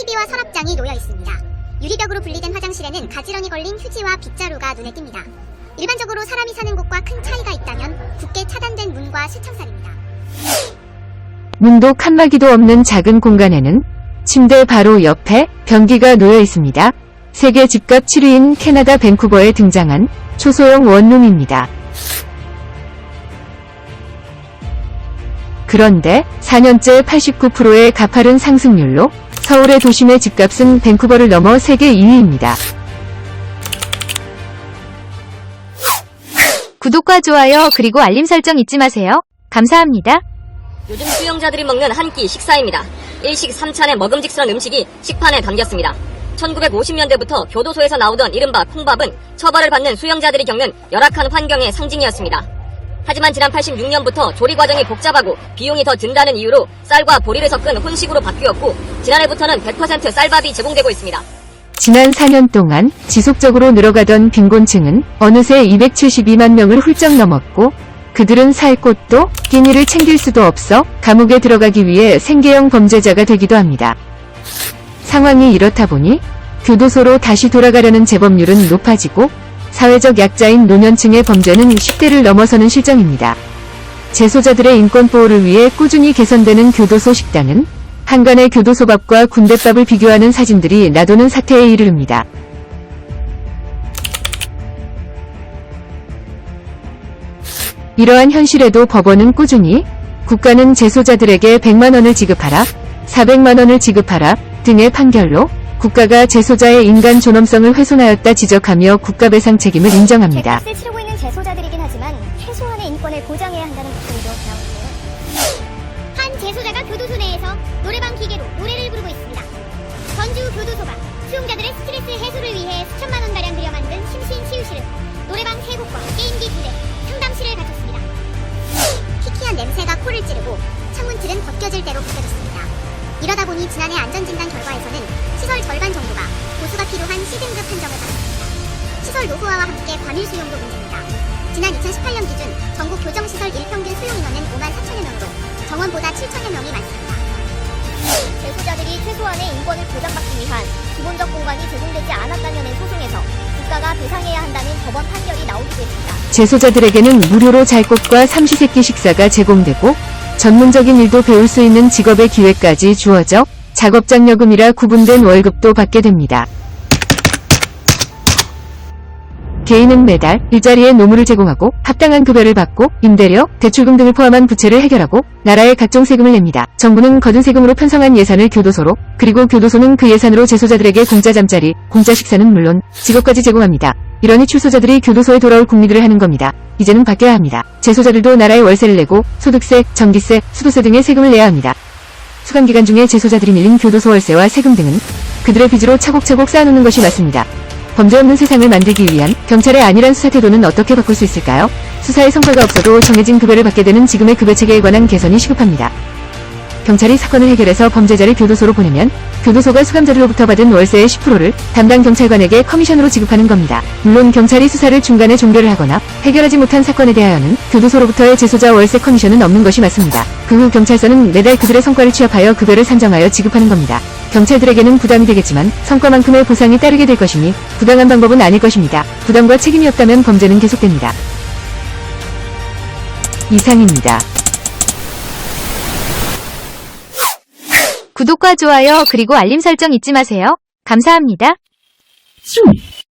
TV와 서랍장이 놓여 있습니다. 유리벽으로 분리된 화장실에는 가지런히 걸린 휴지와 빗자루가 눈에 띕니다. 일반적으로 사람이 사는 곳과 큰 차이가 있다면 굳게 차단된 문과 실창살입니다. 문도 칸막이도 없는 작은 공간에는 침대 바로 옆에 변기가 놓여 있습니다. 세계 집값 7위인 캐나다 밴쿠버에 등장한 초소형 원룸입니다. 그런데 4년째 89%의 가파른 상승률로 서울의 도심의 집값은 밴쿠버를 넘어 세계 2위입니다. 구독과 좋아요 그리고 알림 설정 잊지 마세요. 감사합니다. 요즘 수영자들이 먹는 한 끼 식사입니다. 일식 3찬의 먹음직스러운 음식이 식판에 담겼습니다. 1950년대부터 교도소에서 나오던 이른바 콩밥은 처벌을 받는 수영자들이 겪는 열악한 환경의 상징이었습니다. 하지만 지난 86년부터 조리 과정이 복잡하고 비용이 더 든다는 이유로 쌀과 보리를 섞은 혼식으로 바뀌었고 지난해부터는 100% 쌀밥이 제공되고 있습니다. 지난 4년 동안 지속적으로 늘어가던 빈곤층은 어느새 272만 명을 훌쩍 넘었고 그들은 살 곳도 끼니를 챙길 수도 없어 감옥에 들어가기 위해 생계형 범죄자가 되기도 합니다. 상황이 이렇다 보니 교도소로 다시 돌아가려는 재범률은 높아지고 사회적 약자인 노년층의 범죄는 10대를 넘어서는 실정입니다. 재소자들의 인권 보호를 위해 꾸준히 개선되는 교도소 식당은 한간의 교도소밥과 군대밥을 비교하는 사진들이 나도는 사태에 이르릅니다. 이러한 현실에도 법원은 꾸준히 국가는 재소자들에게 100만원을 지급하라, 400만원을 지급하라 등의 판결로 국가가 재소자의 인간 존엄성을 훼손하였다 지적하며 국가배상 책임을 인정합니다. 값을 치르고 있는 재소자들이긴 하지만 최소한의 인권을 보장해야 한다는 목소리도 나오는데요. 한 재소자가 교도소 내에서 노래방 기계로 노래를 부르고 있습니다. 전주 교도소가 수용자들의 스트레스 해소를 위해 수천만 원 가량 들여 만든 심신 치유실은 노래방 세 곳과 게임기 두 대, 상담실을 갖췄습니다. 희키한 냄새가 코를 찌르고 창문틀은 벗겨질 대로 벗겨졌습니다. 이러다 보니 지난해 안전진단 결과에서는 시설 절반 정도가 보수가 필요한 C등급 판정을 받았습니다. 시설 노후화와 함께 과밀 수용도 문제입니다. 지난 2018년 기준 전국 교정시설 일평균 수용 인원은 5만 4천여 명으로 정원보다 7천여 명이 많습니다. 재소자들이 최소한의 인권을 보장받기 위한 기본적 공간이 제공되지 않았다는 소송에서 국가가 배상해야 한다는 법원 판결이 나오기도 했습니다. 재소자들에게는 무료로 잘 곳과 삼시세끼 식사가 제공되고 전문적인 일도 배울 수 있는 직업의 기회까지 주어져 작업장려금이라 구분된 월급도 받게 됩니다. 개인은 매달 일자리에 노무를 제공하고 합당한 급여를 받고 임대료, 대출금 등을 포함한 부채를 해결하고 나라에 각종 세금을 냅니다. 정부는 거둔 세금으로 편성한 예산을 교도소로 그리고 교도소는 그 예산으로 재소자들에게 공짜 잠자리, 공짜 식사는 물론 직업까지 제공합니다. 이러니 출소자들이 교도소에 돌아올 국리들을 하는 겁니다. 이제는 바뀌어야 합니다. 재소자들도 나라에 월세를 내고 소득세, 전기세, 수도세 등의 세금을 내야 합니다. 수감 기간 중에 재소자들이 밀린 교도소 월세와 세금 등은 그들의 빚으로 차곡차곡 쌓아놓는 것이 맞습니다. 범죄 없는 세상을 만들기 위한 경찰의 안일한 수사 태도는 어떻게 바꿀 수 있을까요? 수사에 성과가 없어도 정해진 급여를 받게 되는 지금의 급여 체계에 관한 개선이 시급합니다. 경찰이 사건을 해결해서 범죄자를 교도소로 보내면 교도소가 수감자들로부터 받은 월세의 10%를 담당 경찰관에게 커미션으로 지급하는 겁니다. 물론 경찰이 수사를 중간에 종결을 하거나 해결하지 못한 사건에 대하여는 교도소로부터의 재소자 월세 커미션은 없는 것이 맞습니다. 그 후 경찰서는 매달 그들의 성과를 취합하여 급여를 산정하여 지급하는 겁니다. 경찰들에게는 부담이 되겠지만 성과만큼의 보상이 따르게 될 것이니 부당한 방법은 아닐 것입니다. 부담과 책임이 없다면 범죄는 계속됩니다. 이상입니다. 구독과 좋아요 그리고 알림 설정 잊지 마세요. 감사합니다.